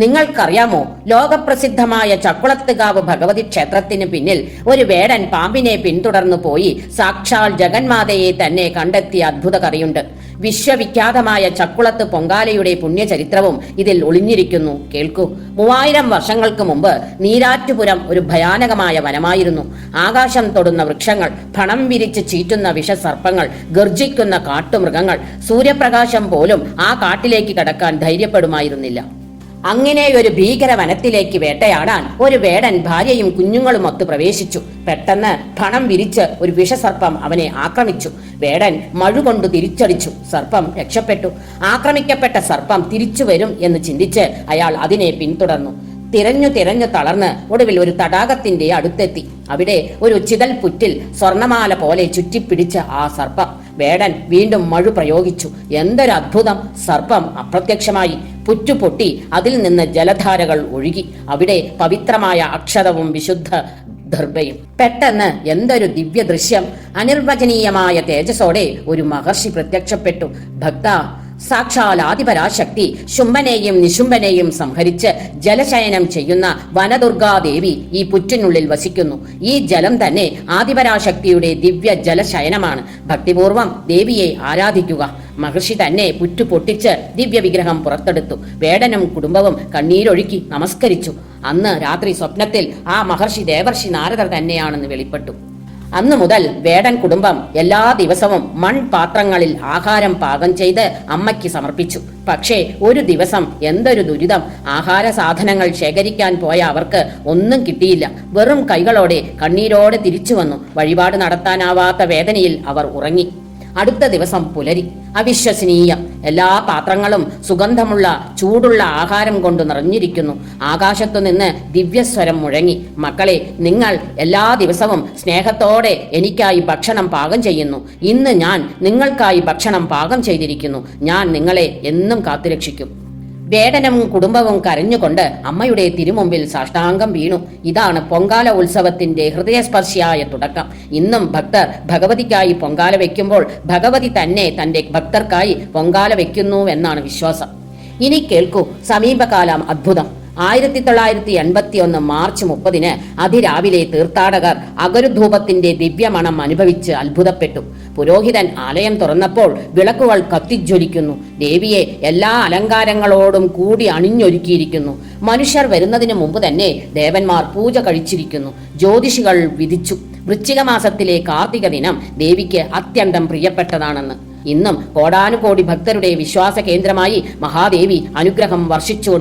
നിങ്ങൾക്കറിയാമോ? ലോകപ്രസിദ്ധമായ ചക്കുളത്തുകാവ് ഭഗവതി ക്ഷേത്രത്തിന് പിന്നിൽ ഒരു വേടൻ പാമ്പിനെ പിന്തുടർന്നു പോയി സാക്ഷാൽ ജഗന്മാതയെ തന്നെ കണ്ടെത്തിയ അത്ഭുത കറിയുണ്ട്. വിശ്വവിഖ്യാതമായ ചക്കുളത്ത് പൊങ്കാലയുടെ പുണ്യചരിത്രവും ഇതിൽ ഒളിഞ്ഞിരിക്കുന്നു. കേൾക്കൂ. മൂവായിരം വർഷങ്ങൾക്ക് മുമ്പ് നീരാറ്റുപുരം ഒരു ഭയാനകമായ വനമായിരുന്നു. ആകാശം തൊടുന്ന വൃക്ഷങ്ങൾ പണം വിരിച്ച് ചീറ്റുന്ന വിഷസർപ്പങ്ങൾ ഗർജിക്കുന്ന കാട്ടുമൃഗങ്ങൾ സൂര്യപ്രകാശം പോലും ആ കാട്ടിലേക്ക് കടക്കാൻ ധൈര്യപ്പെടുമായിരുന്നില്ല. അങ്ങനെ ഒരു ഭീകര വനത്തിലേക്ക് വേട്ടയാടാൻ ഒരു വേടൻ ഭാര്യയും കുഞ്ഞുങ്ങളും ഒത്ത് പ്രവേശിച്ചു. പെട്ടെന്ന് പണം വിരിച്ച് ഒരു വിഷസർപ്പം അവനെ ആക്രമിച്ചു. വേടൻ മഴുകൊണ്ട് തിരിച്ചടിച്ചു. സർപ്പം രക്ഷപ്പെട്ടു. ആക്രമിക്കപ്പെട്ട സർപ്പം തിരിച്ചു വരും എന്ന് ചിന്തിച്ച് അയാൾ അതിനെ പിന്തുടർന്നു. തിരഞ്ഞു തിരഞ്ഞു തളർന്ന് ഒടുവിൽ ഒരു തടാകത്തിന്റെ അടുത്തെത്തി. അവിടെ ഒരു ചിതൽ പുറ്റിൽ സ്വർണമാല പോലെ ചുറ്റിപ്പിടിച്ച ആ സർപ്പം. വേടൻ വീണ്ടും മഴു പ്രയോഗിച്ചു. എന്തൊരു അത്ഭുതം സർപ്പം അപ്രത്യക്ഷമായി. പുറ്റു പൊട്ടി അതിൽ നിന്ന് ജലധാരകൾ ഒഴുകി. അവിടെ പവിത്രമായ അക്ഷതവും വിശുദ്ധ ദർഭയും. പെട്ടെന്ന് എന്തൊരു ദിവ്യ ദൃശ്യം അനിർവചനീയമായ തേജസ്സോടെ ഒരു മഹർഷി പ്രത്യക്ഷപ്പെട്ടു. ഭക്ത സാക്ഷാൽ ആദിപരാശക്തി ശുംഭനെയും നിശുംഭനെയും സംഹരിച്ച് ജലശയനം ചെയ്യുന്ന വനദുർഗാദേവി ഈ പുറ്റിനുള്ളിൽ വസിക്കുന്നു. ഈ ജലം തന്നെ ആദിപരാശക്തിയുടെ ദിവ്യ ജലശയനമാണ്. ഭക്തിപൂർവം ദേവിയെ ആരാധിക്കുക. മഹർഷി തന്നെ പുറ്റു പൊട്ടിച്ച് ദിവ്യ വിഗ്രഹം പുറത്തെടുത്തു. വേടനും കുടുംബവും കണ്ണീരൊഴുക്കി നമസ്കരിച്ചു. അന്ന് രാത്രി സ്വപ്നത്തിൽ ആ മഹർഷി ദേവർഷി നാരദർ തന്നെയാണെന്ന് വെളിപ്പെട്ടു. അന്നു മുതൽ വേടൻ കുടുംബം എല്ലാ ദിവസവും മൺപാത്രങ്ങളിൽ ആഹാരം പാകം ചെയ്ത് അമ്മയ്ക്ക് സമർപ്പിച്ചു. പക്ഷേ ഒരു ദിവസം എന്തൊരു ദുരിതം. ആഹാര സാധനങ്ങൾ ശേഖരിക്കാൻ പോയ അവർക്ക് ഒന്നും കിട്ടിയില്ല. വെറും കൈകളോടെ കണ്ണീരോടെ തിരിച്ചു വന്നു. വഴിപാട് നടത്താനാവാത്ത വേദനയിൽ അവർ ഉറങ്ങി. അടുത്ത ദിവസം പുലരി. അവിശ്വസനീയം. എല്ലാ പാത്രങ്ങളും സുഗന്ധമുള്ള ചൂടുള്ള ആഹാരം കൊണ്ട് നിറഞ്ഞിരിക്കുന്നു. ആകാശത്തു നിന്ന് ദിവ്യസ്വരം മുഴങ്ങി. മക്കളെ നിങ്ങൾ എല്ലാ ദിവസവും സ്നേഹത്തോടെ എനിക്കായി ഭക്ഷണം പാകം ചെയ്യുന്നു. ഇന്ന് ഞാൻ നിങ്ങൾക്കായി ഭക്ഷണം പാകം ചെയ്തിരിക്കുന്നു. ഞാൻ നിങ്ങളെ എന്നും കാത്തുരക്ഷിക്കും. വേടനും കുടുംബവും കരഞ്ഞുകൊണ്ട് അമ്മയുടെ തിരുമുമ്പിൽ സാഷ്ടാംഗം വീണു. ഇതാണ് പൊങ്കാല ഉത്സവത്തിന്റെ ഹൃദയസ്പർശിയായ തുടക്കം. ഇന്നും ഭക്തർ ഭഗവതിക്കായി പൊങ്കാല വെക്കുമ്പോൾ ഭഗവതി തന്നെ തന്റെ ഭക്തർക്കായി പൊങ്കാല വെക്കുന്നുവെന്നാണ് വിശ്വാസം. ഇനി കേൾക്കൂ സമീപകാലം അത്ഭുതം. ആയിരത്തി തൊള്ളായിരത്തി എൺപത്തി ഒന്ന് മാർച്ച് മുപ്പതിന് അതിരാവിലെ തീർത്ഥാടകർ അഗരുധൂപത്തിന്റെ ദിവ്യമണം അനുഭവിച്ച് അത്ഭുതപ്പെട്ടു. പുരോഹിതൻ ആലയം തുറന്നപ്പോൾ വിളക്കുകൾ കത്തിജ്വലിക്കുന്നു. ദേവിയെ എല്ലാ അലങ്കാരങ്ങളോടും കൂടി അണിഞ്ഞൊരുക്കിയിരിക്കുന്നു. മനുഷ്യർ വരുന്നതിന് മുമ്പ് തന്നെ ദേവന്മാർ പൂജ കഴിച്ചിരിക്കുന്നു. ജ്യോതിഷികൾ വിധിച്ചു. വൃശ്ചിക മാസത്തിലെ കാർത്തിക ദിനം ദേവിക്ക് അത്യന്തം പ്രിയപ്പെട്ടതാണെന്ന്. ഇന്നും കോടാനുകോടി ഭക്തരുടെ വിശ്വാസ കേന്ദ്രമായി മഹാദേവി അനുഗ്രഹം വർഷിച്ചുകൊണ്ടിരിക്കുന്നു.